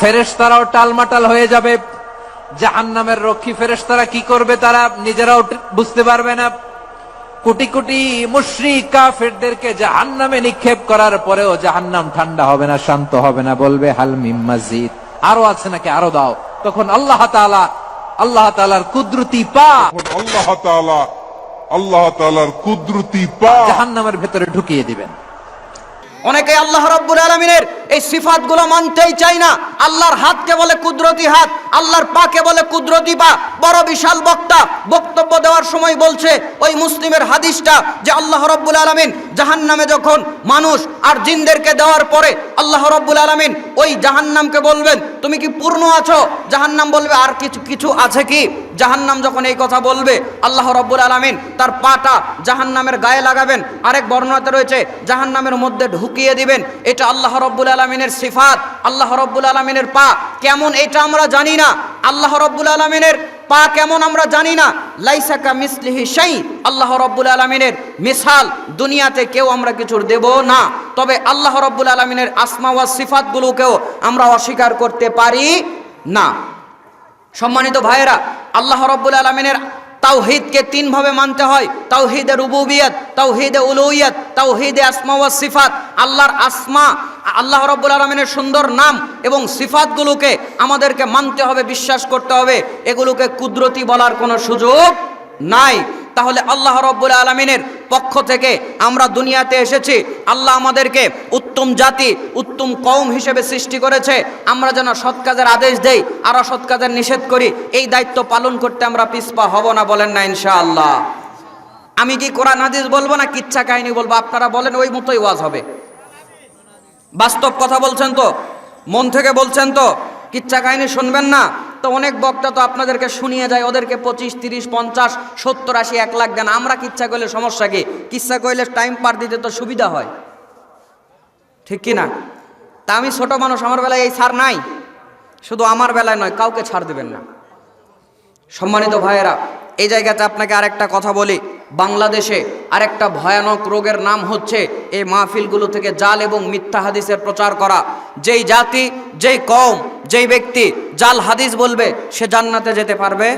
ফেরেশতারাও টালমাটাল হয়ে যাবে। জাহান্নামের রক্ষী ফেরেশতারা কি করবে তারা নিজেরাও বুঝতে পারবে না। কোটি কোটি মুশরিক কাফেরদেরকে জাহান্নামে নিক্ষেপ করার পরেও জাহান্নাম ঠান্ডা হবে না শান্ত হবে না বলবে হাল মিম মাজিদ। আরও আছে নাকি? আরও দাও। তখন আল্লাহ তাআলা আল্লাহ তাআলার কুদরতি পা আল্লাহ তাআলা আল্লাহ তাআলার কুদরতি পা জাহান্নামের ভেতরে ঢুকিয়ে দিবেন। অনেকে আল্লাহ রাব্বুল আলমিনের এই সিফাতগুলো মানতেই চায় না। আল্লাহর হাতকে বলে কুদরতি হাত, আল্লাহর পাকে বলে কুদরতি পা। বড় বিশাল বক্তা বক্তব্য দেওয়ার সময় বলছে, ওই মুসলিমের হাদিসটা যে আল্লাহ রব্বুল আলমিন জাহান নামে যখন মানুষ আর জিনদেরকে দেওয়ার পরে আল্লাহ রব্বুল আলমিন ওই জাহান্নামকে বলবেন, তুমি কি পূর্ণ আছো? জাহান্নাম বলবে, আর কিছু কিছু আছে কি? জাহান্নাম যখন এই কথা বলবে, আল্লাহ রব্বুল আলমিন তার পাটা জাহান্নামের গায়ে লাগাবেন। আরেক বর্ণনাতে রয়েছে, জাহান্নামের মধ্যে ঢুকিয়ে দিবেন। এটা আল্লাহ রব্বুল আলমিনের সিফাত, আল্লাহ রব্বুল আলমিনের পা। কেমন এটা আমরা জানি না। আল্লাহ রব্বুল আলমিনের পা কেমন আমরা জানি না। লাইসাকা মিসলিহি সেই আল্লাহ রব্বুল আলমিনের মিসাল, দুনিয়াতে কেউ আমরা কিছুর দেব না। তবে আল্লাহ রব্বুল আলমিনের আসমা ওয়া সিফাতগুলোকেও আমরা অস্বীকার করতে পারি না। সম্মানিত ভাইয়েরা, আল্লাহ রব্বুল আলমিনের তাওহিদকে তিনভাবে মানতে হয়। তাওহিদে রুবুবিয়ত, তাওহিদে উলুইয়ত তাওহিদে আসমা ও সিফাত। আল্লাহর আসমা, আল্লাহ রব্বুল আলমিনের সুন্দর নাম এবং সিফাতগুলোকে আমাদেরকে মানতে হবে, বিশ্বাস করতে হবে। এগুলোকে কুদরতি বলার কোনো সুযোগ নাই। তাহলে আল্লাহ রব্বুল আলমিনের পক্ষ থেকে আমরা দুনিয়াতে এসেছি। আল্লাহ আমাদেরকে উত্তম জাতি, উত্তম কৌম হিসেবে সৃষ্টি করেছে। আমরা যেন সৎ কাজের আদেশ দেই আর অসৎ কাজের নিষেধ করি, এই দায়িত্ব পালন করতে আমরা পিছপা হব না বলেন না ইনশাআল্লাহ। আমি কি কোরআন, হাদিস বলব না কিচ্ছা কাহিনী বলব? আপনারা বলেন, ওই মতোই ওয়াজ হবে। বাস্তব কথা বলছেন তো? মন থেকে বলছেন তো? কিচ্ছা কাহিনী শুনবেন না? তো অনেক বক্তা তো আপনাদেরকে শুনিয়ে যায়, ওদেরকে পঁচিশ, তিরিশ, পঞ্চাশ, সত্তর, আশি, এক লাখ দেন। আমরা কিচ্ছা করলে সমস্যা কি? কিচ্ছা করলে টাইম পার দিতে তো সুবিধা হয়। ঠিক কি না তা আমি ছোট মানুষ, আমার বেলায় এই ছাড় নাই। শুধু আমার বেলায় নয়, কাউকে ছাড় দেবেন না। সম্মানিত ভাইয়েরা, এই জায়গাতে আপনাকে আরেকটা কথা বলি। বাংলাদেশে আরেকটা ভয়ানক রোগের নাম হচ্ছে এই মাহফিলগুলো থেকে জাল এবং মিথ্যা হাদিসের প্রচার করা। যেই জাতি, যেই কম যেই ব্যক্তি জাল হাদিস বলবে সে জান্নাতে যেতে পারবে।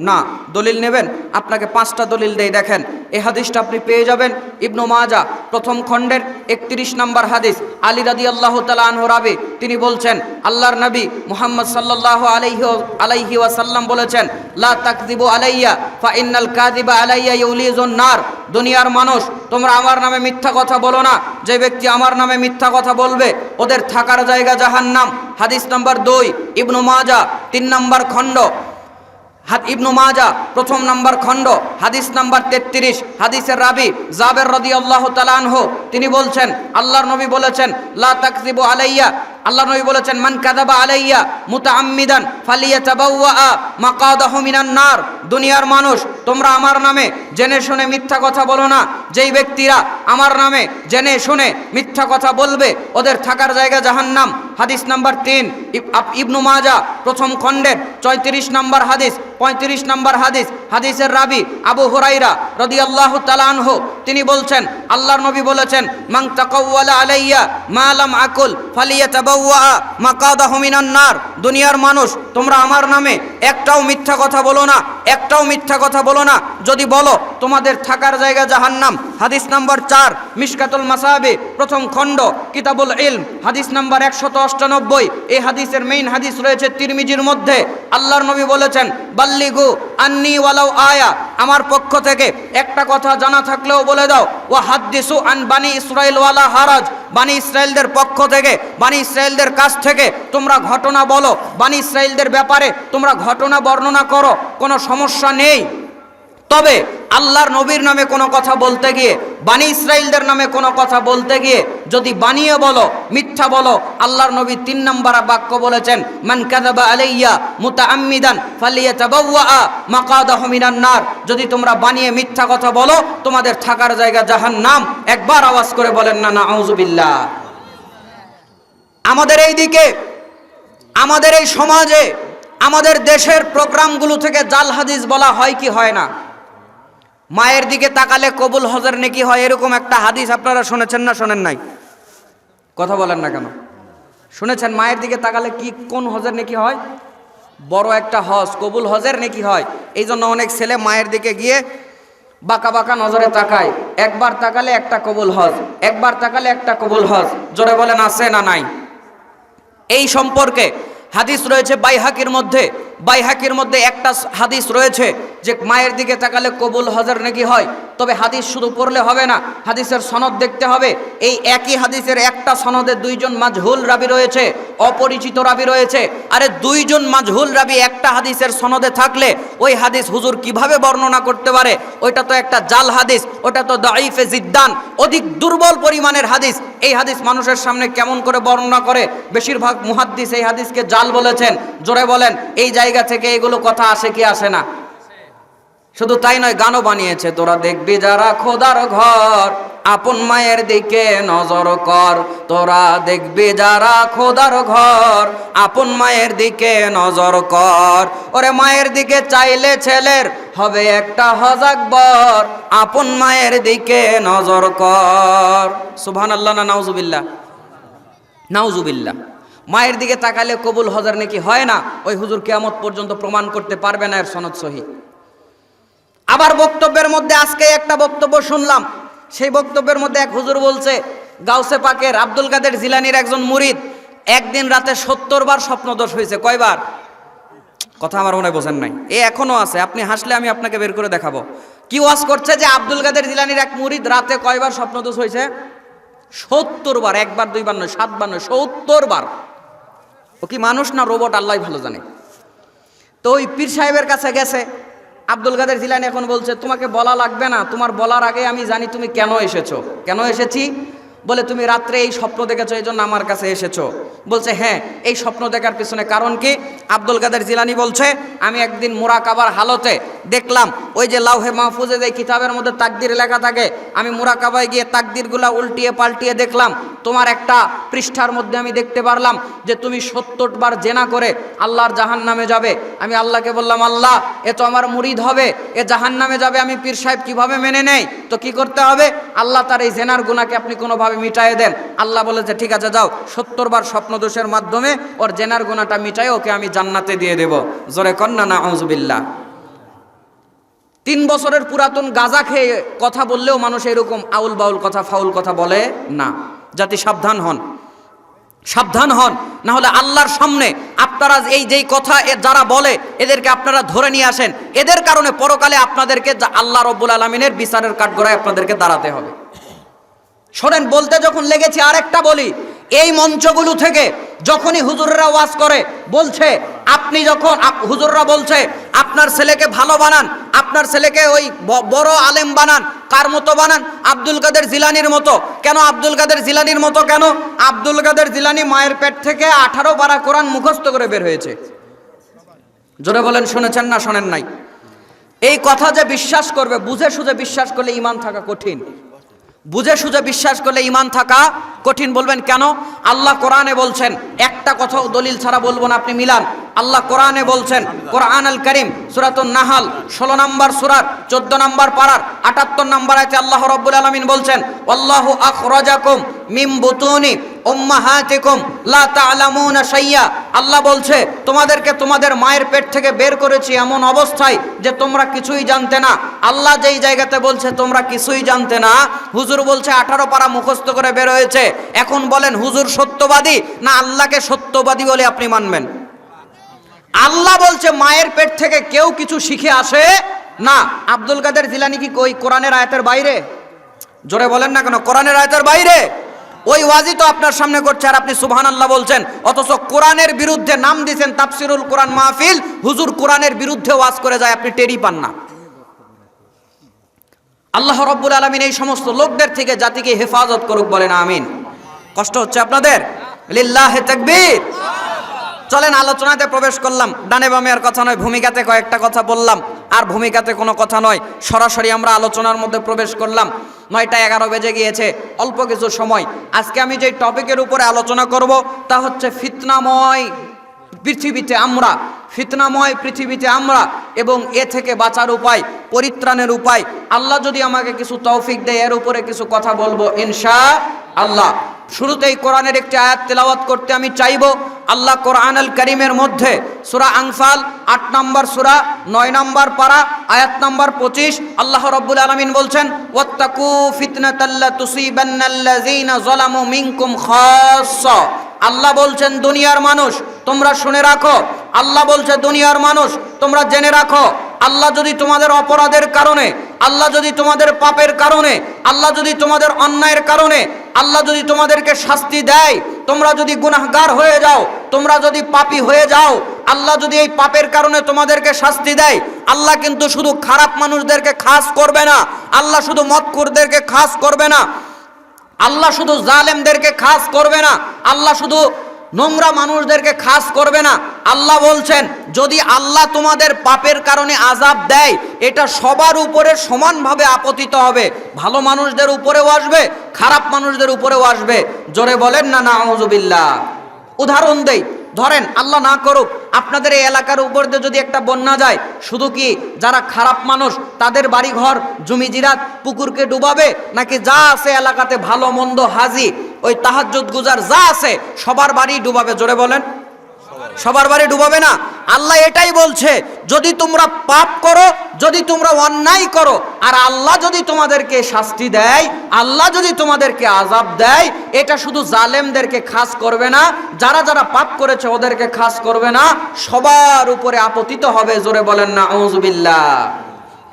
না, দলিল নেবেন? আপনাকে পাঁচটা দলিল দেই, দেখেন। এ হাদিসটা আপনি পেয়ে যাবেন। ইবনু মাজা প্রথম খণ্ডের একত্রিশ নম্বর হাদিস। আলী রাদি আল্লাহ তালা আনহু রাবি, তিনি বলছেন, আল্লাহর নবী মুহাম্মদ সাল্লাহ আলাইহি আলাইহি ওয়াসাল্লাম বলেছেন, লা তাকদিবু আলাইয়া, ফা ইন্নাল কাযিবা আলাইয়া ইউলিজুন নার। দুনিয়ার মানুষ, তোমরা আমার নামে মিথ্যা কথা বলো না। যে ব্যক্তি আমার নামে মিথ্যা কথা বলবে, ওদের থাকার জায়গা জাহান্নাম। হাদিস নম্বর দুই, ইবনু মাজা তিন নম্বর খণ্ড। হাত ইবনু মাজা, প্রথম নাম্বার খণ্ড, হাদিস নাম্বার তেত্রিশ, হাদিসের রাবি জাবের রদি আল্লাহ তালানহ তিনি বলছেন, আল্লাহর নবী বলেছেন, লা তাকজিবু আলাইয়া। আল্লাহ নবী বলেছেন, মান কাদাবা আলাইয়া মুতাআম্মিদান ফালিয়া চাবাউয়া মা কাদাহ মিনান নার। দুনিয়ার মানুষ, তোমরা আমার নামে জেনে শুনে মিথ্যা কথা বলো না। যেই ব্যক্তিরা আমার নামে জেনে শুনে মিথ্যা কথা বলবে, ওদের থাকার জায়গা জাহান্নাম। হাদিস নাম্বার তিন ইবনু মাজা প্রথম খণ্ডের চৈত্রিশ নম্বর হাদিস, পঁয়ত্রিশ নম্বর হাদিস, হাদিসের রাবি আবু হুরাইরা রদি আল্লাহ তালানহ তিনি বলছেন, আল্লাহর নবী বলেছেন মাং তাকাওয়ালা আলাইয়া মালাম আকুল ফালিয়া তাবাওয়া মাকাদাহু মিনান দুনিয়ার মানুষ, তোমরা আমার নামে একটাও মিথ্যা কথা বলো না একটাও মিথ্যা কথা বলো না। যদি বলো, তোমাদের থাকার জায়গা জাহান্নাম। হাদিস নাম্বার চার মিসকাতুল মাসাহাবে, প্রথম খণ্ড, কিতাবুল ইলম। হাদিস নাম্বার একশত অষ্টানব্বই, এই হাদিসের মেইন হাদিস রয়েছে তিরমিজির মধ্যে। আল্লাহর নবী বলেছেন, বাল্লিগু আন্নি ওয়ালাউ আয়া। আমার পক্ষ থেকে একটা কথা জানা থাকলেও বলে দাও। ও হাদ্দিসু আন বানি ইসরায়েল ওয়ালা হারাজ। বানি ইসরায়েলদের পক্ষ থেকে, বানি ইসরায়েলদের কাছ থেকে তোমরা ঘটনা বলো। বানি ইসরায়েলদের ব্যাপারে তোমরা ঘটনা বর্ণনা করো। কোনো সমস্যা নেই। তবে আল্লাহর নবীর নামে কোনো কথা বলতে গিয়ে, বানি ইসরায়েলদের নামে কোনো কথা বলতে গিয়ে, যদি বানিয়ে বলো, মিথ্যা বলো, আল্লাহর নবী তিন নম্বর বাক্য বলেছেন, মান কাযাবা আলাইয়া মুতাআম্মিদান ফালিয়াতাবাওয়া মাকাদাহু মিনান নার। যদি তোমরা বানিয়ে মিথ্যা কথা বলো, তোমাদের থাকার জায়গা জাহান্নাম। একবার আওয়াজ করে বলেন, না নাউযুবিল্লাহ আমাদের এই দিকে, আমাদের এই সমাজে, আমাদের দেশের প্রোগ্রামগুলো থেকে জাল হাদিস বলা হয় কি হয় না? মায়ের দিকে তাকালে কবুল হজর নেকি হয় এরকম একটা হাদিস আপনারা শুনেছেন না শোনেন নাই? কথা বলেন না কেন? শুনেছেন মায়ের দিকে তাকালে কি কোন হজের নাকি হয়? বড় একটা হজ, কবুল হজের নাকি হয়। এই জন্য অনেক ছেলে মায়ের দিকে গিয়ে বাঁকা বাঁকা নজরে তাকায়। একবার তাকালে একটা কবুল হজ, একবার তাকালে একটা কবুল হজ। জোরে বলেন, আছে না নাই? এই সম্পর্কে হাদিস রয়েছে বাইহাকির মধ্যে। বাইহাকির মধ্যে একটা হাদিস রয়েছে যে মায়ের দিকে তাকালে কবুল হজর নাকি হয়? তবে হাদিস শুধু পড়লে হবে না, হাদিসের সনদ দেখতে হবে। এই একই হাদিসের একটা সনদে দুইজন মাঝহুল রাবি রয়েছে, অপরিচিত রাবি রয়েছে। আরে দুইজন মাঝহুল রাবি একটা হাদিসের সনদে থাকলে ওই হাদিস হুজুর কীভাবে বর্ণনা করতে পারে? ওইটা তো একটা জাল হাদিস, ওটা তো দাইফে জিদ্দান, অধিক দুর্বল পরিমাণের হাদিস। এই হাদিস মানুষের সামনে কেমন করে বর্ণনা করে? বেশিরভাগ মুহাদ্দিস এই হাদিসকে জাল বলেছেন। জোরে বলেন, এই জায়গা থেকে এগুলো কথা আসে কি আসে না? শুধু তাই নয়, গানও বানিয়েছে। তোরা দেখবি যারা খোদার ঘর, আপন মায়ের দিকে নজর কর। তোরা দেখবি যারা খোদার ঘর, আপন মায়ের দিকে নজর কর। ওরে মায়ের দিকে চাইলে ছেলের হবে একটা হজাকবর আপন মায়ের দিকে নজর কর। সুবহান আল্লাহ না নাউজুবিল্লাহ? নাউজুবিল্লাহ। মায়ের দিকে তাকালে কবুল হজার নাকি হয় না, ওই হুজুর কেয়ামত পর্যন্ত প্রমাণ করতে পারবে না এর সনদ সহি। আবার বক্তব্যের মধ্যে আজকে একটা বক্তব্য শুনলাম, সেই বক্তব্যের মধ্যে এক হুজুর বলছে, গাউসে পাকের আব্দুল কাদের জিলানির একজন মুরিদ, একদিন রাতে সত্তর বার স্বপ্নদোষ হয়েছে, কয়বার? কথা আমার মনে বোঝেন নাই। এ এখনও আছে, আপনি হাসলে আমি আপনাকে বের করে দেখাবো। কি ওয়াজ করছে যে আব্দুল কাদের জিলানির এক মুরিদ রাতে কয়বার স্বপ্নদোষ হয়েছে? সত্তর বার, একবার, দুইবার নয়, সাতবার নয়, সত্তর বার। ও কি মানুষ না রোবট আল্লাহ ভালো জানে। তো ওই পীর সাহেবের কাছে গেছে। আব্দুল কাদের জিলানি এখন বলছে, তোমাকে বলা লাগবে না, তোমার বলার আগে আমি জানি তুমি কেন এসেছ। কেন এসেছি? বলে, তুমি রাত্রে এই স্বপ্ন দেখেছ এই জন্য আমার কাছে এসেছ। বলছে হ্যাঁ এই স্বপ্ন দেখার পিছনে কারণ কি? আব্দুল কাদের জিলানি বলছে, আমি একদিন মোরাকাবার হালতে দেখলাম, ওই যে লাউহে মাহফুজে যে কিতাবের মধ্যে তাকদির লেখা থাকে, আমি মোরাকাবায় গিয়ে তাকদিরগুলা উল্টিয়ে পাল্টিয়ে দেখলাম, তোমার একটা পৃষ্ঠার মধ্যে আমি দেখতে পারলাম যে তুমি সত্তর বার জেনা করে আল্লাহর জাহান নামে যাবে। আমি আল্লাহকে বললাম, আল্লাহ, এ তো আমার মুরিদ হবে, এ জাহান নামে যাবে, আমি পীর সাহেব কীভাবে মেনে নেই? তো কি করতে হবে? আল্লাহ তার এই জেনার গুণাকে আপনি কোনোভাবে মিটাইয়ে দেন। আল্লাহ বলেছে ঠিক আছে, যাও। সত্তর বার স্বপ্নদোষের মাধ্যমে ওর জেনার গুণাটা মিটাই ওকে আমি জান্নাতে দিয়ে দেব। জোরে কন্যা না আউজবিল্লা তিন বছরের পুরাতন গাজা খেয়ে কথা বললেও মানুষ এরকম আউল বাউল কথা, ফাউল কথা বলে না। যাতে সাবধান হন। সাবধান হন, না হলে আল্লাহর সামনে আপনারা এই যেই কথা যারা বলে, এদেরকে আপনারা ধরে নিয়ে আসেন। এদের কারণে পরকালে আপনাদেরকে আল্লাহ রব্বুল আলমিনের বিচারের কাঠগড়ায় আপনাদেরকে দাঁড়াতে হবে। শোনেন, বলতে যখন লেগেছি, আরেকটা বলি এই মঞ্চগুলো থেকে যখনই হুজুররা ওয়াজ করে, বলছে, আপনি যখন হুজুররা বলছে, আপনার ছেলেকে ভালো বানান, আপনার ছেলেকে ওই বড় আলেম বানান, কার মতো বানান? আব্দুল কাদের জিলানির মতো। কেন আব্দুল কাদের জিলানির মতো? কেন? আব্দুল কাদের জিলানি মায়ের পেট থেকে আঠারো পারা কোরআন মুখস্থ করে বের হয়েছে। জোরে বলেন, শুনেছেন না, শোনেন নাই? এই কথা যে বিশ্বাস করবে, বুঝে সুঝে বিশ্বাস করলে ইমান থাকা কঠিন। বুঝে সুঝে বিশ্বাস করলে ইমান থাকা কঠিন। বলবেন, কেন? আল্লাহ কোরআনে বলছেন, একটা কথাও দলিল ছাড়া বলব না আপনি মিলান। আল্লাহ কোরআনে বলছেন কোরআন আল করিম, সুরাতুন নাহাল, ষোলো নম্বর সুরার, চোদ্দ নম্বর পাড়ার আটাত্তর নম্বর আছে আল্লাহ রব্বুল আলমিন বলছেন আল্লাহ আখ আখরাজাকুম মিম বুতুনি লা আল্লাহ বলছে, তোমাদেরকে তোমাদের মায়ের পেট থেকে বের করেছি এমন অবস্থায় যে তোমরা কিছুই জানতে না। আল্লাহ যেই জায়গাতে বলছে, তোমরা কিছুই জানতে না। হুজুর বলছে, আঠারো পারা মুখস্থ করে বের হয়েছে। এখন বলেন, হুজুর সত্যবাদী না আল্লাহকে সত্যবাদী বলে আপনি মানবেন? আল্লাহ বলছে, মায়ের পেট থেকে কেউ কিছু শিখে আসে না। আব্দুল কাদের জিলানি কি ওই কোরআনের আয়াতের বাইরে? জোরে বলেন না কেন, কোরআনের আয়াতের বাইরে? ওই ওয়াজি তো আপনার সামনে করছে আর আপনি সুবহান আল্লাহ বলছেন। অথচ কোরআনের বিরুদ্ধে নাম দিয়েছেন তাফসিরুল কোরআন মাহফিল, হুজুর কোরআনের বিরুদ্ধে ওয়াজ করে যায়, আপনি টেরি পান না। আল্লাহ রব্বুল আলমিন এই সমস্ত লোকদের থেকে জাতিকে হেফাজত করুক বলেন, আমিন। কষ্ট হচ্ছে আপনাদের? লিল্লাহ তাকবীর। চলেন আলোচনাতে প্রবেশ করলাম। ডানে বামে আর কথা নয়, ভূমিকাতে কয়েকটা কথা বললাম। আর ভূমিকাতে কোনো কথা নয়, সরাসরি আমরা আলোচনার মধ্যে প্রবেশ করলাম। নয়টা এগারো বেজে গিয়েছে, অল্প কিছু সময়। আজকে আমি যে টপিকের উপরে আলোচনা করব, তা হচ্ছে ফিতনাময় পৃথিবীতে আমরা, ফিতনাময় পৃথিবীতে আমরা এবং এ থেকে বাঁচার উপায়, পরিত্রাণের উপায়। আল্লাহ যদি আমাকে কিছু তৌফিক দেয়, এর উপরে কিছু কথা বলব, ইনশা আল্লাহ। শুরুতেই কোরআনের একটি আয়াত তেলাওয়াত করতে আমি চাইব। আল্লাহ কোরআন আল করিমের মধ্যে সুরা আংফাল আট নম্বর সুরা, নয় নম্বর পারা, আয়াত নম্বর পঁচিশ, আল্লাহ রব্বুল আলমিন বলছেন, ওয়াত্তাকু ফিতনাতাল্লা তুসিবান্নাল্লাযীনা যালামু মিনকুম খাসসা। আল্লাহ বলছেন, দুনিয়ার মানুষ, তোমরা শুনে রাখো। আল্লাহ বলছে, দুনিয়ার মানুষ, তোমরা জেনে রাখো। আল্লাহ যদি তোমাদের অপরাধের কারণে, আল্লাহ যদি তোমাদের পাপের কারণে, আল্লাহ যদি তোমাদের অন্যায়ের কারণে আল্লাহ যদি তোমাদেরকে শাস্তি দেয়, তোমরা যদি গুনাহগার হয়ে যাও, তোমরা যদি পাপি হয়ে যাও, আল্লাহ যদি এই পাপের কারণে তোমাদেরকে শাস্তি দেয়, আল্লাহ কিন্তু শুধু খারাপ মানুষদেরকে খাস করবে না, আল্লাহ শুধু মতকুরদেরকে খাস করবে না, আল্লাহ শুধু জালেমদেরকে খাস করবে না, আল্লাহ শুধু নোংরা মানুষদেরকে খাস করবে না আল্লাহ বলছেন, যদি আল্লাহ তোমাদের পাপের কারণে আজাব দেয়, এটা সবার উপরে সমানভাবে আপতিত হবে। ভালো মানুষদের উপরেও আসবে, খারাপ মানুষদের উপরেও আসবে। জোরে বলেন না না আউজুবিল্লাহ উদাহরণ দেই, ধরেন আল্লাহ না করুক, আপনাদের এই এলাকার উপর দিয়ে যদি একটা বন্যা যায়, শুধু কি যারা খারাপ মানুষ, তাদের বাড়ি ঘর জমি জিরাত, পুকুরকে ডুবাবে, নাকি যা আছে এলাকাতে ভালো মন্দ হাজি, ওই তাহাজ্জুদ গুজার যা আছে, সবার বাড়ি ডুবাবে, জোরে বলেন। সবার বাড়ি ডুবাবে না। আল্লাহ এটাই বলছে, যদি তোমরা পাপ করো, যদি তোমরা অন্যায় করো, আর আল্লাহ যদি তোমাদেরকে শাস্তি দেয়, আল্লাহ যদি তোমাদেরকে আজাব দেয়, এটা শুধু জালেমদেরকে খাস করবে না, যারা যারা পাপ করেছে ওদেরকে খাস করবে না, সবার উপরে আপতিত হবে, জোরে বলেন না আউজুবিল্লাহ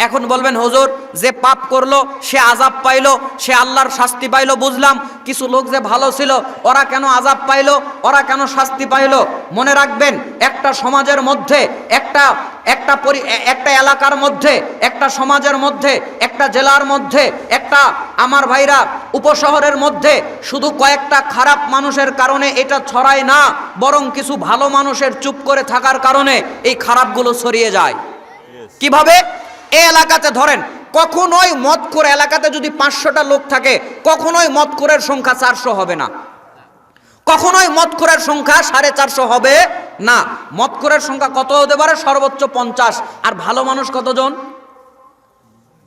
এখন বলবেন হুজুর যে পাপ করল সে আজাব পাইলো সে আল্লাহর শাস্তি পাইলো বুঝলাম। কিছু লোক যে ভালো ছিল ওরা কেন আজাব পাইলো? ওরা কেন শাস্তি পাইলো? মনে রাখবেন একটা সমাজের মধ্যে একটা একটা পরি একটা এলাকার মধ্যে একটা সমাজের মধ্যে একটা জেলার মধ্যে একটা আমার ভাইরা উপশহরের মধ্যে শুধু কয়েকটা খারাপ মানুষের কারণে এটা ছড়ায় না বরং কিছু ভালো মানুষের চুপ করে থাকার কারণে এই খারাপগুলো ছড়িয়ে যায়। কীভাবে? এই এলাকাতে ধরেন, কখনোই মদখোর এলাকাতে যদি পাঁচশোটা লোক থাকে, কখনোই মদখোরের সংখ্যা চারশো হবে না। কখনোই মদখোরের সংখ্যা সাড়ে চারশো হবে না। মদখোরের সংখ্যা কত হতে পারে? সর্বোচ্চ পঞ্চাশ। আর ভালো মানুষ কতজন?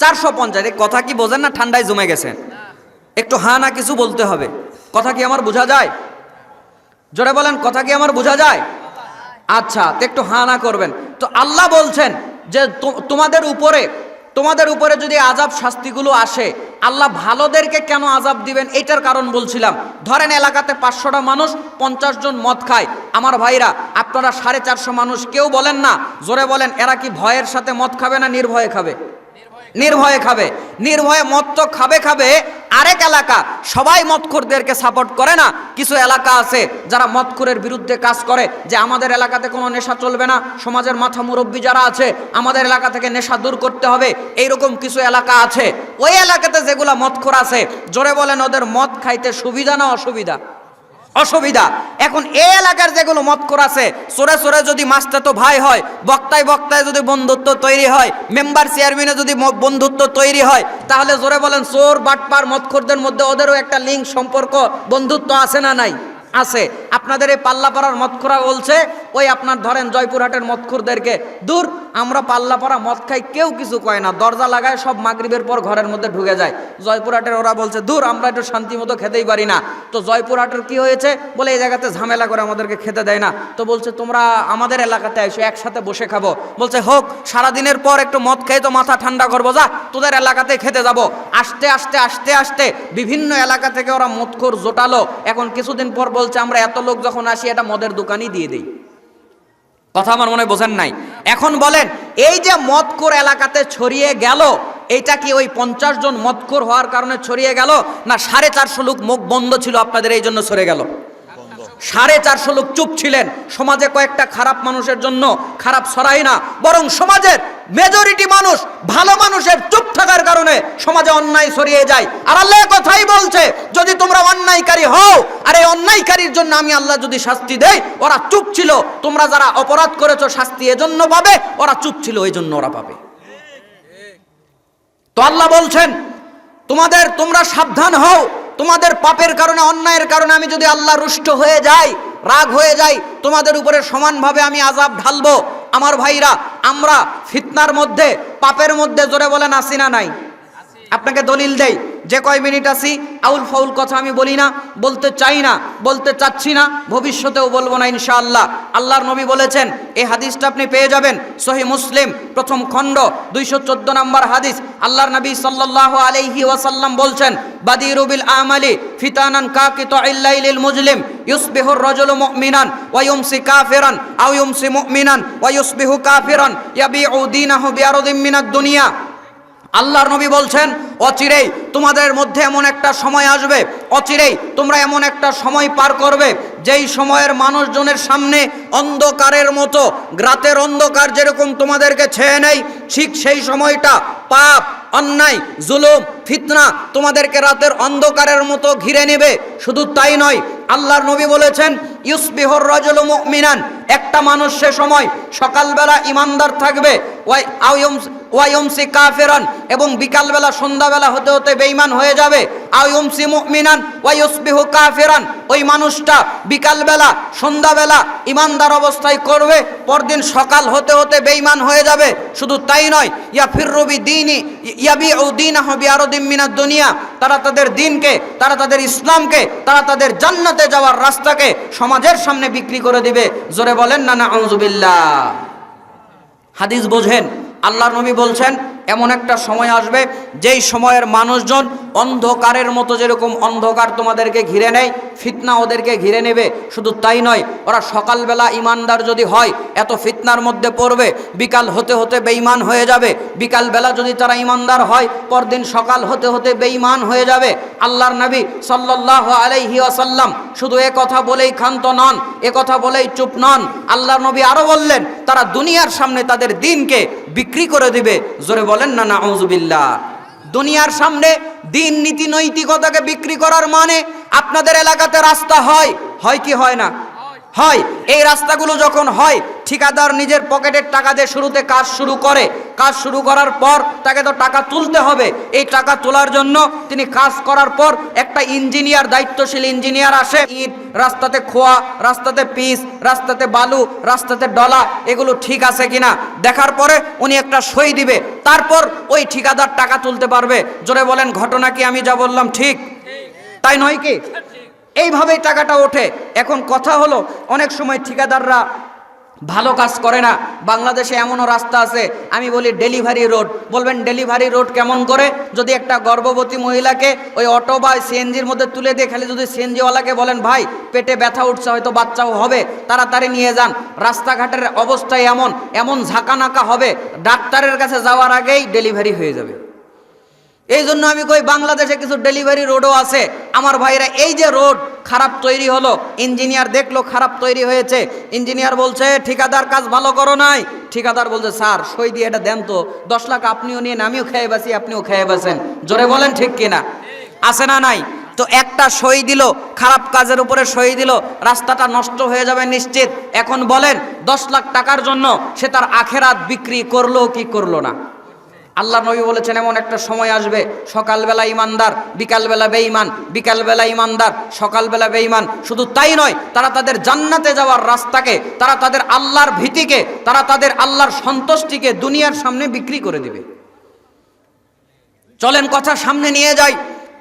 চারশো পঞ্চাশ। কথা কি বোঝেন না? ঠান্ডায় জমে গেছেন একটু হা না কিছু বলতে হবে। কথা কি আমার বোঝা যায়? জোরে বলেন, কথা কি আমার বোঝা যায়? আচ্ছা তো একটু হা না করবেন। তো আল্লাহ বলছেন যে তোমাদের উপরে তোমাদের উপরে যদি আজাব শাস্তিগুলো আসে, আল্লাহ ভালোদেরকে কেন আজাব দিবেন? এটার কারণ বলছিলাম। ধরেন এলাকাতে পাঁচশোটা মানুষ পঞ্চাশ জন মদ খায়। আমার ভাইরা, আপনারা সাড়ে চারশো মানুষ, কেউ বলেন না, জোরে বলেন, এরা কি ভয়ের সাথে মদ খাবে না নির্ভয়ে খাবে? নির্ভয়ে খাবে। নির্ভয়ে মদ তো খাবে খাবে আরেক এলাকা। সবাই মদখোরদেরকে সাপোর্ট করে না। কিছু এলাকা আছে যারা মদখোরের বিরুদ্ধে কাজ করে যে আমাদের এলাকাতে কোনো নেশা চলবে না। সমাজের মাথা মুরব্বী যারা আছে, আমাদের এলাকা থেকে নেশা দূর করতে হবে। এইরকম কিছু এলাকা আছে। ওই এলাকাতে যেগুলা মদখোর আছে, জোরে বলেন ওদের মদ খাইতে সুবিধা না অসুবিধা? অসুবিধা। এখন এই এলাকার যেগুলো মতকর আছে, সোরে সোরে যদি মাস্টার তো ভাই হয়, বক্তায় বক্তায় যদি বন্ধুত্ব তৈরি হয়, মেম্বার চেয়ারম্যানে যদি বন্ধুত্ব তৈরি হয়, তাহলে জোরে বলেন চোর, বাটপার মতখরদের মধ্যে ওদেরও একটা লিঙ্ক সম্পর্ক, বন্ধুত্ব আছে না নাই? আছে। আপনাদের এই পাল্লাপাড়ার মতখোরা বলছে, ওই আপনার ধরেন জয়পুরহাটের মতখুরদেরকে দূর, আমরা পাল্লাপাড়া মদ খাই, কেউ কিছু কয় না। দরজা লাগায় সব মাগরিবের পর ঘরের মধ্যে ঢুকে যায়। জয়পুরহাটের ওরা বলছে, দূর, আমরা একটু শান্তি মতো খেতেই পারি না। তো জয়পুরহাটের কি হয়েছে? বলে, এই জায়গাতে ঝামেলা করে আমাদেরকে খেতে দেয় না। তো বলছে, তোমরা আমাদের এলাকাতে এসো, একসাথে বসে খাব। বলছে, হোক, সারাদিনের পর একটু মদ খেয়ে তো মাথা ঠান্ডা করব। যা, তোদের এলাকাতে খেতে যাব। আসতে আসতে আসতে আসতে, বিভিন্ন এলাকা থেকে ওরা মদখোর জোটালো। এখন কিছুদিন পর বলছে, আমরা এত লোক যখন আসি, এটা মদের দোকানই দিয়ে দেই। কথা আমার মনে বোঝেন নাই। এখন বলেন, এই যে মদকোর এলাকাতে ছড়িয়ে গেল, এটা কি ওই পঞ্চাশ জন মদকোর হওয়ার কারণে ছড়িয়ে গেল? না, সাড়ে চারশো লোক মুখ বন্ধ ছিল, আপনাদের এই জন্য সরে গেল? সাড়ে চারশো লোক চুপ ছিলেন। সমাজে কয়েকটা খারাপ মানুষের জন্য খারাপ সরাই না, বরং সমাজের মেজরিটি মানুষ ভালো মানুষের চুপ থাকার কারণে সমাজে অন্যায় ছড়িয়ে যায়। আর আল্লাহ কথাই বলছে, যদি তোমরা অন্যায়কারী হও, আর এই অন্যায়কারীর জন্য আমি আল্লাহ যদি শাস্তি দেই, ওরা চুপ ছিল। তোমরা যারা অপরাধ করেছ শাস্তি এজন্য পাবে, ওরা চুপ ছিল এই জন্য ওরা পাবে। তো আল্লাহ বলছেন, তোমাদের তোমরা সাবধান হও তোমাদের পাপের কারণে, অন্যায়ের কারণে আমি যদি আল্লাহ রুষ্ট হয়ে যাই, রাগ হয়ে যাই, তোমাদের উপরে সমানভাবে আমি আজাব ঢালবো। আমার ভাইরা, আমরা ফিতনার মধ্যে, পাপের মধ্যে জোরে বলেন, আসি না নাই? আপনাকে দলিল দেই। যে কয় মিনিট আছি? আউল ফাউল কথা আমি বলি না, বলতে চাই না, বলতে চাচ্ছি না, ভবিষ্যতেও বলব না ইনশাআল্লাহ। আল্লাহর নবী বলেছেন এই হাদিসটা আপনি পেয়ে যাবেন, সহি মুসলিম, প্রথম খণ্ড, দুইশো চোদ্দ নম্বর হাদিস। আল্লাহর নবী সাল্লাহ আলাইহি ওয়াসাল্লাম বলছেন বাদিরুবিল আমালি ফিতানান কাকিত ইল্লাইলিল মুজলিম ইউসবিহুর রাজুলু মুমিনান, ওয়া ইউমসি কাফিরান, আও ইউমসি মুমিনান, ওয়া ইউসবিহু কাফিরান, ইয়াবিউ দীনাহু বিআরদিম মিনাদ দুনিয়া। আল্লাহর নবী বলছেন, অচিরেই তোমাদের মধ্যে এমন একটা সময় আসবে, অচিরেই তোমরা এমন একটা সময় পার করবে, যেই সময়ের মানুষজনের সামনে অন্ধকারের মতো, রাতের অন্ধকার যেরকম তোমাদেরকে ছেয়ে নেই, ঠিক সেই সময়টা পাপ, অন্যায়, জুলুম ফিতনা তোমাদেরকে রাতের অন্ধকারের মতো ঘিরে নেবে। শুধু তাই নয়, আল্লাহর নবী বলেছেন, ইউসবিহর রজল মুমিনান। একটা মানুষ সে সময় সকালবেলা ইমানদার থাকবে, ওয়াই ওয়াইমসি কাফেরান, এবং বিকালবেলা, সন্ধ্যাবেলা হতে হতে বেঈমান হয়ে যাবে। আউয়ুমসি মুমিনান ওয়াইউসবিহু কাফেরান। ওই মানুষটা বিকালবেলা, সন্ধ্যাবেলা ইমানদার অবস্থায় করবে, পরদিন সকাল হতে হতে বেঈমান হয়ে যাবে। শুধু তাই নয় ইয়া ফিররুবি দিনই ইয়াবি উদ্দিনাহ বিআরদিম মিনাদ দুনিয়া, তারা তাদের দিনকে, তারা তাদের ইসলামকে, তারা তাদের জান্নাতে যাওয়ার রাস্তাকে সমাজের সামনে বিক্রি করে দিবে। জোরে বলেন, না না আউজুবিল্লা হাদিস বোঝেন আল্লাহ নবী বলছেন, এমন একটা সময় আসবে, যেই সময়ের মানুষজন অন্ধকারের মতো যেরকম অন্ধকার তোমাদেরকে ঘিরে নেয়, ফিতনা ওদেরকে ঘিরে নেবে, শুধু তাই নয়, ওরা সকালবেলা ইমানদার যদি হয়, এত ফিতনার মধ্যে পড়বে, বিকাল হতে হতে বেঈমান হয়ে যাবে, বিকালবেলা যদি তারা ইমানদার হয়, পরদিন সকাল হতে হতে বেঈমান হয়ে যাবে, আল্লাহর নবী সাল্লাল্লাহু আলাইহি ওয়াসাল্লাম শুধু এ কথা বলেই ক্ষান্ত নন, এ কথা বলেই চুপ নন, আল্লাহর নবী আরও বললেন, তারা দুনিয়ার সামনে তাদের দিনকে বিক্রি করে দিবে। জোরে বলেন না না আউজুবিল্লা দুনিয়ার সামনে দিন নীতি নৈতিকতাকে বিক্রি করার মানে আপনাদের এলাকাতে রাস্তা হয় হয় কি হয় না? হয় এই রাস্তাগুলো যখন হয় ঠিকাদার নিজের পকেটের টাকা দিয়ে শুরুতে কাজ শুরু করে। কাজ শুরু করার পর তাকে তো টাকা তুলতে হবে। এই টাকা তোলার জন্য তিনি কাজ করার পর একটা ইঞ্জিনিয়ার দায়িত্বশীল ইঞ্জিনিয়ার আসে। ইট রাস্তাতে খোয়া রাস্তাতে পিস রাস্তাতে বালু রাস্তাতে ডলা এগুলো ঠিক আছে কিনা? দেখার পরে উনি একটা সই দিবে। তারপর ওই ঠিকাদার টাকা তুলতে পারবে। জোরে বলেন ঘটনা কি আমি যা বললাম ঠিক? তাই নয় কি? এইভাবেই টাকাটা ওঠে। এখন কথা হলো, অনেক সময় ঠিকাদাররা ভালো কাজ করে না। বাংলাদেশে এমনও রাস্তা আছে, আমি বলি ডেলিভারি রোড। বলবেন, ডেলিভারি রোড কেমন করে? যদি একটা গর্ভবতী মহিলাকে ওই অটো বা সিএনজির মধ্যে তুলে দিয়ে খালি যদি সিএনজিওয়ালাকে বলেন, ভাই, পেটে ব্যথা উঠছে, হয়তো বাচ্চাও হবে, তাড়াতাড়ি নিয়ে যান। রাস্তাঘাটের অবস্থায় এমন এমন ঝাঁকানাকা হবে, ডাক্তারের কাছে যাওয়ার আগেই ডেলিভারি হয়ে যাবে। এই জন্য আমি কই, বাংলাদেশে কিছু ডেলিভারি রোডও আছে। আমার ভাইরা এই যে রোড খারাপ তৈরি হলো ইঞ্জিনিয়ার দেখল খারাপ তৈরি হয়েছে। ইঞ্জিনিয়ার বলছে, ঠিকাদার কাজ ভালো করো নাই। ঠিকাদার বলছে, স্যার, সই দিয়ে এটা দেন তো। দশ লাখ আপনিও নিয়ে আমিও খেয়ে বাসি আপনিও খেয়ে বাসেন জোরে বলেন ঠিক কিনা? আছে না নাই? তো একটা সই দিল, খারাপ কাজের উপরে সই দিল, রাস্তাটা নষ্ট হয়ে যাবে নিশ্চিত। এখন বলেন, দশ লাখ টাকার জন্য সে তার আখেরাত বিক্রি করল কি করল না? আল্লাহ নবী বলেছেন, এমন একটা সময় আসবে, সকালবেলা ইমানদার বিকালবেলা বেঈমান, বিকালবেলা ইমানদার সকালবেলা বেঈমান। শুধু তাই নয়, তারা তাদের জান্নাতে যাওয়ার রাস্তাকে, তারা তাদের আল্লাহর ভীতিকে, তারা তাদের আল্লাহর সন্তুষ্টিকে দুনিয়ার সামনে বিক্রি করে দেবে। চলেন কথা সামনে নিয়ে যাই।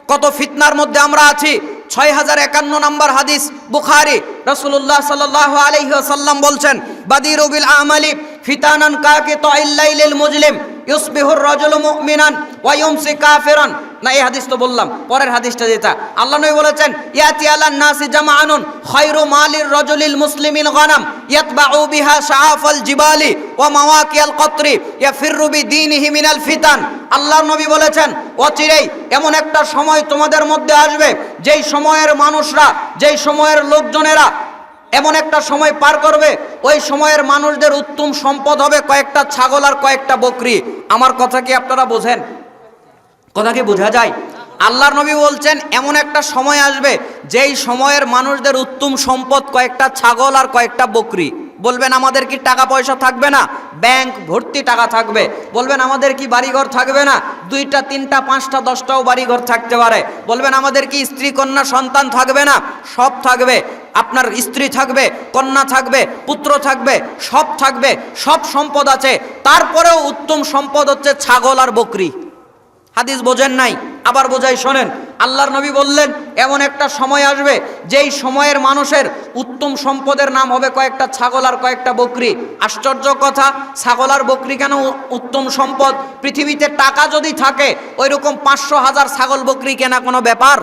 কত ফিতনার মধ্যে আমরা আছি। ছয় হাজার একান্ন নম্বর হাদিস, বুখারি। রসুল্লাহ সাল্লাহ আলহিহাসাল্লাম বলছেন বাদিরুবিল আমালি ফিতানান কাকে তো মুজলিম। ইউসবিহুর রাজুলু মুমিনান ওয়া ইউমসি কাফিরান। না, এই হাদিস তো বললাম, পরের হাদিসটা যেটা। আল্লাহ নবী বলেছেন, ইয়াতি আলান নাসি জামাআনুন খায়রু মালির রাজুলিল মুসলিমিন গানাম, ইয়াতবাউ বিহা শাআফাল জিবালি ওয়া মাওয়াকিয়াল কতরি, ইয়াফিররু বিদীনিহি মিনাল ফিতান। আল্লাহ নবী বলেছেন, অচিরেই এমন একটা সময় তোমাদের মধ্যে আসবে, যেই সময়ের মানুষরা, যেই সময়ের লোকজনেরা এমন একটা সময় পার করবে, ওই সময়ের মানুষদের উত্তম সম্পদ হবে কয়েকটা ছাগল আর কয়েকটা বকরি। আমার কথা কি আপনারা বোঝেন? কথা কি বোঝা যায়? আল্লাহর নবী বলছেন, এমন একটা সময় আসবে যেই সময়ের মানুষদের উত্তম সম্পদ কয়েকটা ছাগল আর কয়েকটা বকরি। বলবেন, আমাদের কি টাকা পয়সা থাকবে না? ব্যাংক ভর্তি টাকা থাকবে। বলবেন, আমাদের কি বাড়িঘর থাকবে না? দুইটা, তিনটা, পাঁচটা, দশটাও বাড়িঘর থাকতে পারে। বলবেন, আমাদের কি স্ত্রী, কন্যা, সন্তান থাকবে না? সব থাকবে। আপনার স্ত্রী থাকবে, কন্যা থাকবে, পুত্র থাকবে, সব থাকবে, সব সম্পদ আছে। তারপরেও উত্তম সম্পদ হচ্ছে ছাগল আর বকরি। হাদিস বোঝেন নাই? আবার বোঝাই শোনেন, আল্লাহর নবী বললেন, এমন একটা সময় আসবে, যেই সময়ের মানুষের উত্তম সম্পদের নাম হবে কয়েকটা ছাগল আর কয়েকটা বকরি। আশ্চর্য কথা, ছাগল আর বকরি কেন উত্তম সম্পদ? পৃথিবীতে টাকা যদি থাকে ওই রকম পাঁচশো হাজার ছাগল বকরি কেনা কোনো ব্যাপার?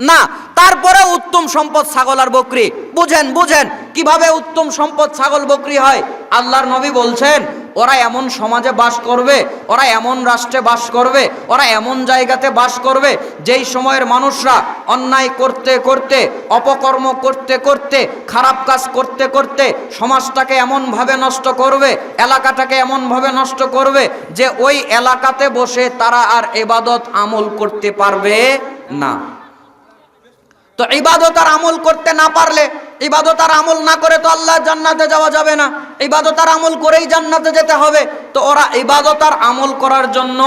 না, তারপরে উত্তম সম্পদ ছাগল আর বকরি। বুঝেন বুঝেন, কীভাবে উত্তম সম্পদ ছাগল, বকরি হয়? আল্লাহর নবী বলছেন, ওরা এমন সমাজে বাস করবে, ওরা এমন রাষ্ট্রে বাস করবে, ওরা এমন জায়গাতে বাস করবে, যেই সময়ের মানুষরা অন্যায় করতে করতে, অপকর্ম করতে করতে, খারাপ কাজ করতে করতে সমাজটাকে এমনভাবে নষ্ট করবে, এলাকাটাকে এমনভাবে নষ্ট করবে, যে ওই এলাকাতে বসে তারা আর এবাদত আমল করতে পারবে না। তো ইবাদত আর আমল করতে না পারলে, ইবাদত আর আমল না করে তো আল্লাহ জান্নাতে যাওয়া যাবে না। ইবাদত আর আমল করেই জান্নাতে যেতে হবে। তো ওরা ইবাদত আর আমল করার জন্য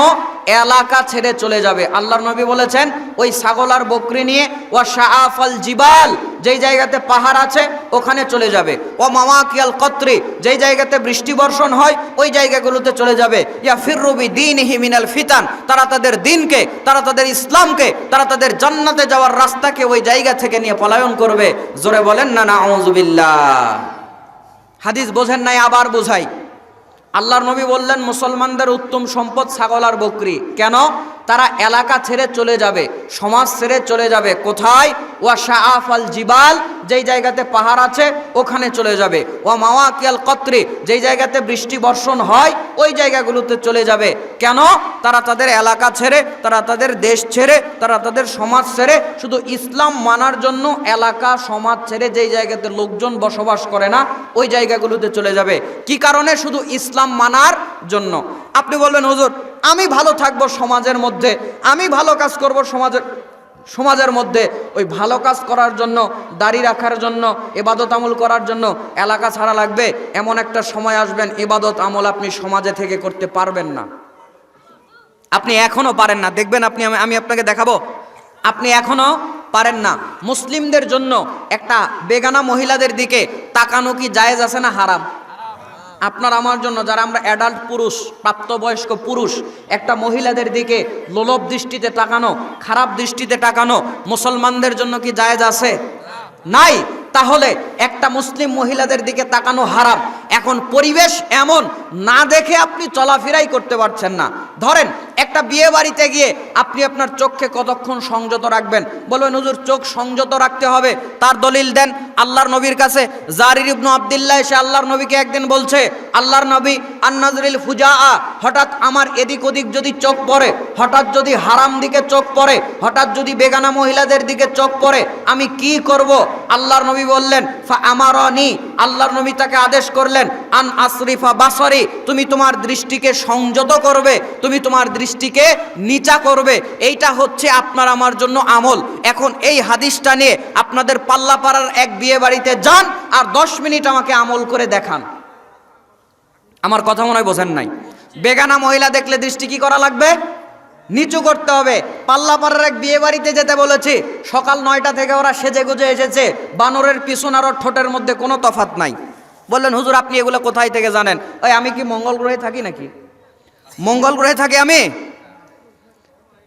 এলাকা ছেড়ে চলে যাবে। আল্লাহর নবী বলেছেন, ওই ছাগল আর বকরি নিয়ে ও শাহফল জিবাল, যেই জায়গাতে পাহাড় আছে, ওখানে চলে যাবে। ও মামাকিয়াল কত্রি, যেই জায়গাতে বৃষ্টি বর্ষণ হয়, ওই জায়গাগুলোতে চলে যাবে। ইয়া ফিররুবি দিন হিমিনাল ফিতান, তারা তাদের দিনকে, তারা তাদের ইসলামকে, তারা তাদের জান্নাতে যাওয়ার রাস্তাকে ওই জায়গা থেকে নিয়ে পলায়ন করবে। জোরে বলেন না না আউজুবিল্লাহ হাদিস বোঝেন নাই, আবার বোঝাই। আল্লাহর নবী বললেন মুসলমানদের উত্তম সম্পদ ছাগল আর বকরি। কেন? তারা এলাকা ছেড়ে চলে যাবে, সমাজ ছেড়ে চলে যাবে। কোথায়? ওয়া শাহ আল জিবাল, যেই জায়গাতে পাহাড় আছে, ওখানে চলে যাবে। ওয়া মাওয়াকিয়াল কত্রে, যেই জায়গাতে বৃষ্টি বর্ষণ হয়, ওই জায়গাগুলোতে চলে যাবে। কেন? তারা তাদের এলাকা ছেড়ে, তারা তাদের দেশ ছেড়ে, তারা তাদের সমাজ ছেড়ে, শুধু ইসলাম মানার জন্য এলাকা, সমাজ ছেড়ে যেই জায়গাতে লোকজন বসবাস করে না, ওই জায়গাগুলোতে চলে যাবে। কি কারণে? শুধু ইসলাম মানার জন্য। আপনি বলবেন, হুজুর আমি ভালো থাকব সমাজের মধ্যে, আমি ভালো কাজ করব সমাজের সমাজের মধ্যে। ওই ভালো কাজ করার জন্য, দাড়ি রাখার জন্য, এবাদত আমল করার জন্য এলাকা ছাড়া লাগবে, এমন একটা সময় আসবেন এবাদত আমল আপনি সমাজে থেকে করতে পারবেন না। আপনি এখনও পারেন না। দেখবেন আপনি আমি- আপনাকে দেখাবো। আপনি এখনও পারেন না। মুসলিমদের জন্য একটা বেগানা মহিলাদের দিকে তাকানো কি জায়েজ আছে না হারাম? আপনার আমার জন্য যারা আমরা অ্যাডাল্ট পুরুষ, প্রাপ্তবয়স্ক পুরুষ, একটা মহিলাদের দিকে লোলভ দৃষ্টিতে তাকানো, খারাপ দৃষ্টিতে তাকানো, মুসলমানদের জন্য কি জায়েজ আছে? নাই। তাহলে একটা মুসলিম মহিলাদের দিকে তাকানো হারাম। এখন পরিবেশ এমন, না দেখে আপনি চলাফেরাই করতে পারছেন না। ধরেন, একটা বিয়ে বাড়িতে গিয়ে আপনি আপনার চোখকে কতক্ষণ সংযত রাখবেন? বলবেন, হুজুর, চোখ সংযত রাখতে হবে। তার দলিল দেন আল্লাহর নবীর কাছে। জারির ইবনু আবদুল্লাহ এসে আল্লাহর নবীকে একদিন বলছে, আল্লাহর নবী, আন্নাজরিল ফুজা আ হঠাৎ আমার এদিক ওদিক যদি চোখ পড়ে, হঠাৎ যদি হারাম দিকে চোখ পড়ে, হঠাৎ যদি বেগানা মহিলাদের দিকে চোখ পড়ে, আমি কি করব? আল্লাহর নবী বললেন, ফা আমারনি আল্লাহর নবী তাকে আদেশ করলেন, আন আসরিফা বাসরি তুমি তোমার দৃষ্টিকে সংযত করবে তুমি তোমার দৃষ্টিকে নিচা করবে এইটা হচ্ছে আপনার আমার জন্য আমল এখন এই হাদিসটা নিয়ে আপনাদের পাল্লাপাড়ার এক বিয়ে বাড়িতে যান আর দশ মিনিট আমাকে আমল করে দেখান। আমার কথা মনে হয় বোঝেন নাই। বেগানা মহিলা দেখলে দৃষ্টি কি করা লাগবে? নিচু করতে হবে। পাল্লাপাড়ার এক বিয়ে বাড়িতে যেতে বলেছি, সকাল নয়টা থেকে ওরা সেজে গুজে এসেছে, বানরের পিছন আর ঠোঁটের মধ্যে কোনো তফাত নাই। বললেন, হুজুর, আপনি এগুলো কোথায় থেকে জানেন? ওই, আমি কি মঙ্গল গ্রহে থাকি নাকি? মঙ্গল গ্রহে থাকি আমি?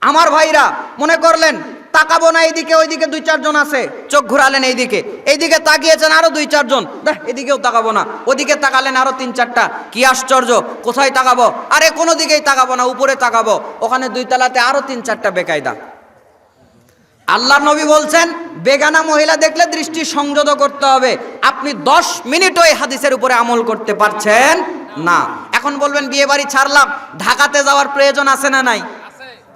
আমার ভাইরা, মনে করলেন তাকাবো না এইদিকে, ওইদিকে দুই চারজন আছে। চোখ ঘুরালেন এইদিকে। এইদিকে তাকিয়েছেন আরও দুই চারজন। এদিকেও তাকাবো না, ওদিকে তাকালেন আরও তিন চারটা। কি আশ্চর্য, কোথায় তাকাবো? আরে কোনো দিকেই তাকাবো না, উপরে তাকাবো। ওখানে দুই তালাতে আরও তিন চারটা বেকায়দা। আল্লাহ নবী বলছেন, বেগানা মহিলা দেখলে দৃষ্টি সংযত করতে হবে। আপনি দশ মিনিট ওই হাদিসের উপরে আমল করতে পারছেন না। এখন বলবেন, বিয়ে বাড়ি ছাড়লাম, ঢাকাতে যাওয়ার প্রয়োজন আছে না নাই?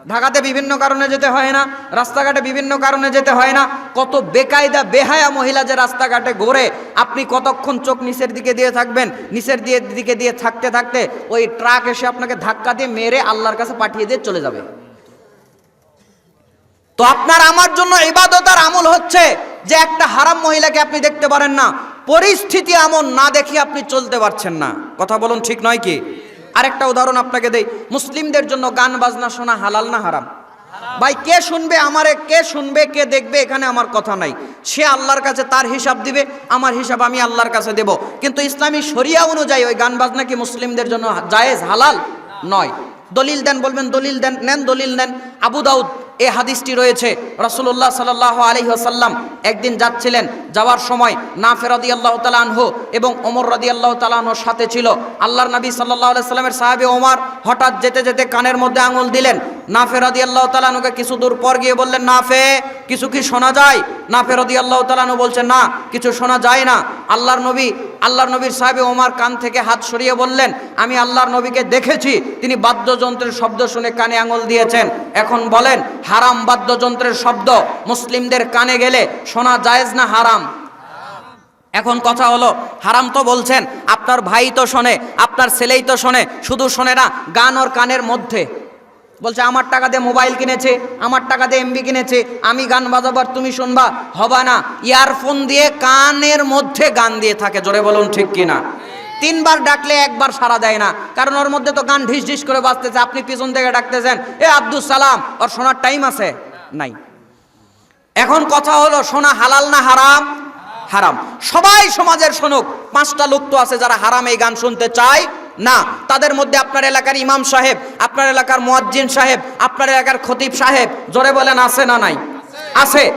ঢাকাতে বিভিন্ন কারণে যেতে হয় না, রাস্তাঘাটে বিভিন্ন কারণে যেতে হয় না। কত বেকায়দা, বেহায়া মহিলা যে রাস্তাঘাটে ঘোরে, আপনি কতক্ষণ চোখ নিচের দিকে দিয়ে থাকবেন? নিচের দিয়ে, দিকে দিয়ে থাকতে থাকতে ওই ট্রাক এসে আপনাকে ধাক্কা দিয়ে মেরে আল্লাহর কাছে পাঠিয়ে দিয়ে চলে যাবে। তো আপনার আমার জন্য ইবাদত আর আমল হচ্ছে যে একটা হারাম মহিলাকে আপনি দেখতে পারেন না, পরিস্থিতি এমন না দেখে আপনি চলতে পারছেন না। কথা বলুন ঠিক নয় কি? আরেকটা উদাহরণ আপনাকে দেই। মুসলিমদের জন্য গান, বাজনা শোনা হালাল না হারাম? ভাই, কে শুনবে আমারে? কে শুনবে? কে দেখবে? এখানে আমার কথা নাই। সে আল্লাহর কাছে তার হিসাব দিবে, আমার হিসাব আমি আল্লাহর কাছে দেব। কিন্তু ইসলামী শরিয়া অনুযায়ী ওই গান, বাজনা কি মুসলিমদের জন্য জায়েজ, হালাল? নয়। দলিল দেন, বলবেন, দলিল দেন, নেন, দলিল নেন। আবু দাউদ এই হাদিসটি রয়েছে। রসুল্লাহ সাল্লাহ আলহি আসাল্লাম একদিন যাচ্ছিলেন, যাওয়ার সময় নাফে রদি আল্লাহ তালানহু এবং ওমর রদি আল্লাহ তালানহর সাথে ছিল। আল্লাহর নবী সাল্লাহ সাল্লামের সাহাবে ওমর হঠাৎ যেতে যেতে কানের মধ্যে আঙুল দিলেন। নাফে রদি আল্লাহ তালানুকে কিছু দূর পর গিয়ে বললেন, নাফে, কিছু কি শোনা যায়? নাফে রদি আল্লাহ তালানু বলছেন, না, কিছু শোনা যায় না। আল্লাহর নবী, আল্লাহর নবীর সাহেবে ওমার কান থেকে হাত সরিয়ে বললেন, আমি আল্লাহর নবীকে দেখেছি, তিনি বাদ্যযন্ত্রের শব্দ শুনে কানে আঙুল দিয়েছেন। এখন বলেন হারাম বাদ্যযন্ত্রের শব্দ মুসলিমদের কানে গেলে শোনা জায়েজ না হারাম? এখন কথা হলো, হারাম তো বলছেন, আপনার ভাই তো শোনে, আপনার ছেলেই তো শোনে, শুধু শোনে না, গান ওর কানের মধ্যে। বলছে, আমার টাকা দিয়ে মোবাইল কিনেছে, আমার টাকা দিয়ে এমবি কিনেছে, আমি গান বাজাবার তুমি শুনবা? হবা না, ইয়ারফোন দিয়ে কানের মধ্যে গান দিয়ে থাকে, জোরে বলুন ঠিক কিনা? তিনবার ডাকলে একবার সারা দেয় না। কারণ ওর মধ্যে তো গান ঢিস ঢিস করে বাজতেছে। আপনি পিছন থেকে ডাকতেছেন, এ আব্দুল সালাম, ওর শোনার টাইম আছে? নাই। এখন কথা হলো, শোনা হালাল না হারাম? হারাম। সবাই সমাজের শুনুক, পাঁচটা লোক তো আছে যারা হারাম এই গান শুনতে চায় না। তাদের মধ্যে আপনার এলাকার ইমাম সাহেব, আপনার এলাকার মোয়াজ্জিন সাহেব, আপনার এলাকার খতিব সাহেব, জোরে বলেন, আছে না নাই? আছে।